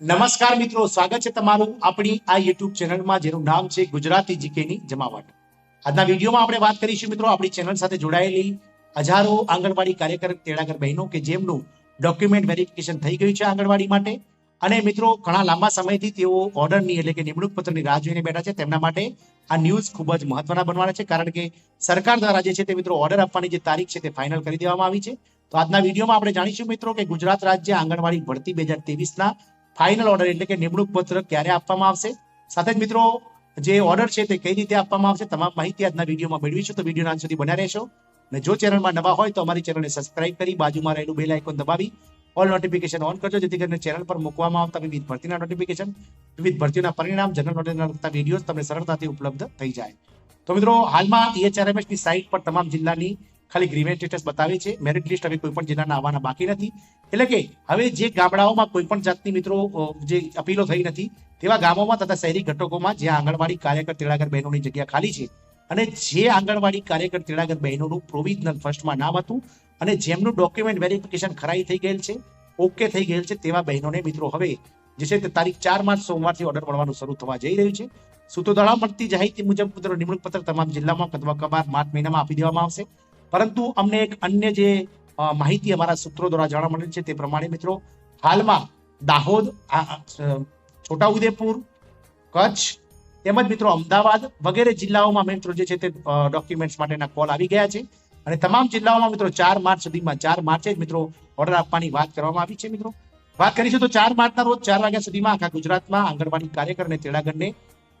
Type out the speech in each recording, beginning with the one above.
નમસ્કાર મિત્રો, સ્વાગત છે તમારું આપણી આ યુટ્યુબ ચેનલમાં, જેનું નામ છે ગુજરાતી જીકેની જમાવટ. આજના વિડીયોમાં આપણે વાત કરીશું મિત્રો આપણી ચેનલ સાથે જોડાયેલી હજારો આંગણવાડી કાર્યકર તેડાગર બહેનો કે જેમનું ડોક્યુમેન્ટ વેરિફિકેશન થઈ ગયું છે આંગણવાડી માટે. અને મિત્રો, ઘણા લાંબા સમયથી તેઓ ઓર્ડરની એટલે કે નિમણૂક પત્રની રાહ જોઈને બેઠા છે. તેમના માટે આ ન્યૂઝ ખૂબ જ મહત્વના બનવાના છે, કારણ કે સરકાર દ્વારા જે છે તે મિત્રો ઓર્ડર આપવાની જે તારીખ છે તે ફાઇનલ કરી દેવામાં આવી છે. તો આજના વિડીયોમાં આપણે જાણીશું મિત્રો કે ગુજરાત રાજ્ય આંગણવાડી ભરતી બે હજાર ત્રેવીસના ફાઇનલ ઓર્ડર એટલે કે નિમણૂક પત્ર ક્યારે આપવામાં આવશે? સાથે જ મિત્રો, જે ઓર્ડર છે તે કઈ રીતે આપવામાં આવશે તમામ માહિતી આજના વિડીયોમાં મેળવીશું. તો વિડીયોના અંત સુધી બન્યા રહેશો. અને જો ચેનલમાં નવા હોય તો અમારી ચેનલને સબસ્ક્રાઇબ કરી બાજુમાં રહેલું બેલ આઇકોન દબાવી ઓલ નોટિફિકેશન ઓન કરજો, જેથી કરીને ચેનલ પર મૂકવામાં આવતા વિવિધ ભરતીના નોટિફિકેશન વિવિધ ભરતીના પરિણામ જનરલ નોલેજના લગતા વીડિયો તમને સરળતાથી ઉપલબ્ધ થઈ જાય. તો મિત્રો, હાલમાં E EHRMS ની સાઇટ પર તમામ જિલ્લાની ખાલી ગ્રીવેન્સ સ્ટેટસ બતાવે છે. મેરિટ લિસ્ટ હવે કોઈ પણ જિલ્લાના આવવાના બાકી નથી. એટલે કે હવે જે ગામડાઓમાં કોઈ પણ જાતની મિત્રો જે અપીલો થઈ નથી, તેવા ગામોમાં તથા શહેરી ઘટકોમાં જ્યાં આંગણવાડી કાર્યકર તેડાગર બહેનોની જગ્યા ખાલી છે અને જે આંગણવાડી કાર્યકર તેડાગર બહેનોનું પ્રોવિઝનલ ફર્સ્ટમાં નામ હતું અને જેમનું ડોક્યુમેન્ટ વેરિફિકેશન ખરાઈ થઈ ગયેલ છે ઓકે થઈ ગયેલ છે, તેવા બહેનોને મિત્રો હવે જે છે તે તારીખ ચાર માર્ચ સોમવારથી ઓર્ડર મળવાનું શરૂ થવા જઈ રહ્યું છે. સૂત્રો મળતી મળતી તે મુજબ મિત્રો નિમણૂક પત્ર તમામ જિલ્લામાં તબક્કાવાર માર્ચ મહિનામાં આપી દેવામાં આવશે. પરંતુ અમને એક અન્ય જે માહિતી અમારા સૂત્રો દ્વારા જાણવા મળેલ છે તે પ્રમાણે મિત્રો, હાલમાં દાહોદ છોટાઉદેપુર, કચ્છ તેમજ મિત્રો અમદાવાદ વગેરે જિલ્લાઓમાં મિત્રો જે છે તે ડોક્યુમેન્ટ્સ માટેના કોલ આવી ગયા છે. અને તમામ જિલ્લાઓમાં મિત્રો ચાર માર્ચ સુધીમાં, ચાર માર્ચે જ મિત્રો ઓર્ડર આપવાની વાત કરવામાં આવી છે મિત્રો. વાત કરીશું તો ચાર માર્ચના રોજ ચાર વાગ્યા સુધીમાં આખા ગુજરાતમાં આંગણવાડી કાર્યકર અને તેડાગરને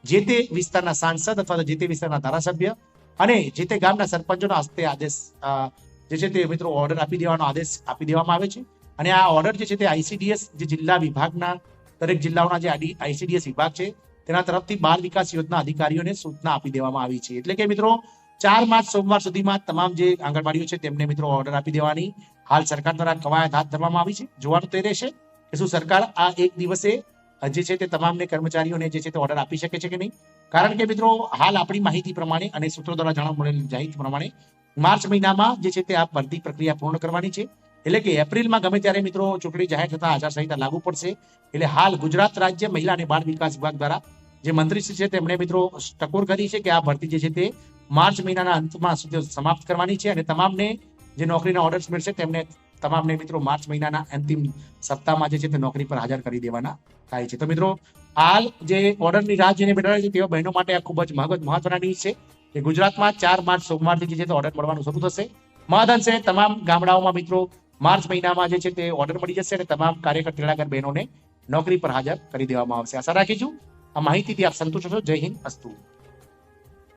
જે તે વિસ્તારના સાંસદ અથવા જે તે વિસ્તારના ધારાસભ્ય અને જે તે ગામના સરપંચોના હસ્તે આદેશ જે છે તે મિત્રો ઓર્ડર આપી દેવાનો આદેશ આપી દેવામાં આવે છે. અને આ ઓર્ડર જે છે તે આઈસીડીએસ જે જિલ્લા વિભાગના, દરેક જિલ્લાઓના જે આઈસીડીએસ વિભાગ છે, તેના તરફથી બાળ વિકાસ યોજના અધિકારીઓને સૂચના આપી દેવામાં આવી છે. એટલે કે મિત્રો, ચાર માર્ચ સોમવાર સુધીમાં તમામ જે આંગણવાડીઓ છે તેમને મિત્રો ઓર્ડર આપી દેવાની. હાલ સરકાર દ્વારા કવાયત હાથ ધરવામાં આવી છે. જોવાનું તે રહેશે કે શું સરકાર આ એક દિવસે જે છે તે તમામને કર્મચારીઓને જે છે તે ઓર્ડર આપી શકે છે કે નહીં? કારણ કે મિત્રો, હાલ આપણી માહિતી પ્રમાણે અને સૂત્રો દ્વારા જાણવા મળેલી માહિતી પ્રમાણે માર્ચ મહિનામાં જે છે તે આ ભરતી પ્રક્રિયા પૂર્ણ કરવાની છે. એટલે કે એપ્રિલમાં ગમે ત્યારે મિત્રો ચૂંટણી જાહેર થતા આચારસંહિતા લાગુ પડશે. એટલે હાલ ગુજરાત રાજ્ય મહિલા અને બાળ વિકાસ વિભાગ દ્વારા જે મંત્રી છે તેમણે મિત્રો ટકોર કરી છે કે આ ભરતી જે છે તે માર્ચ મહિનાના અંતમાં સુધી સમાપ્ત કરવાની છે અને તમામને જે નોકરીના ઓર્ડર્સ મળશે તેમને તમામને મિત્રો, માર્ચ મહિનાના અંતિમ સપ્તાહમાં જે છે તે નોકરી પર હાજર કરી દેવાના થાય છે. તો મિત્રો, હાલ જે ઓર્ડરની રાહ જેને બેઠા છે તેવા બહેનો માટે આ ખૂબ જ મહત્વ મહત્વના ન્યૂઝ છે કે ગુજરાતમાં ચાર માર્ચ સોમવારથી જે છે તે ઓર્ડર મળવાનું શરૂ થશે. મહદઅંશે તમામ ગામડાઓમાં મિત્રો, માર્ચ મહિનામાં જે છે તે ઓર્ડર મળી જશે અને તમામ કાર્યકર તેડાગર બહેનોને નોકરી પર હાજર કરી દેવામાં આવશે. આશા રાખીશું આ માહિતીથી આપ સંતુષ્ટ છો. જય હિન્દ, અસ્તુ.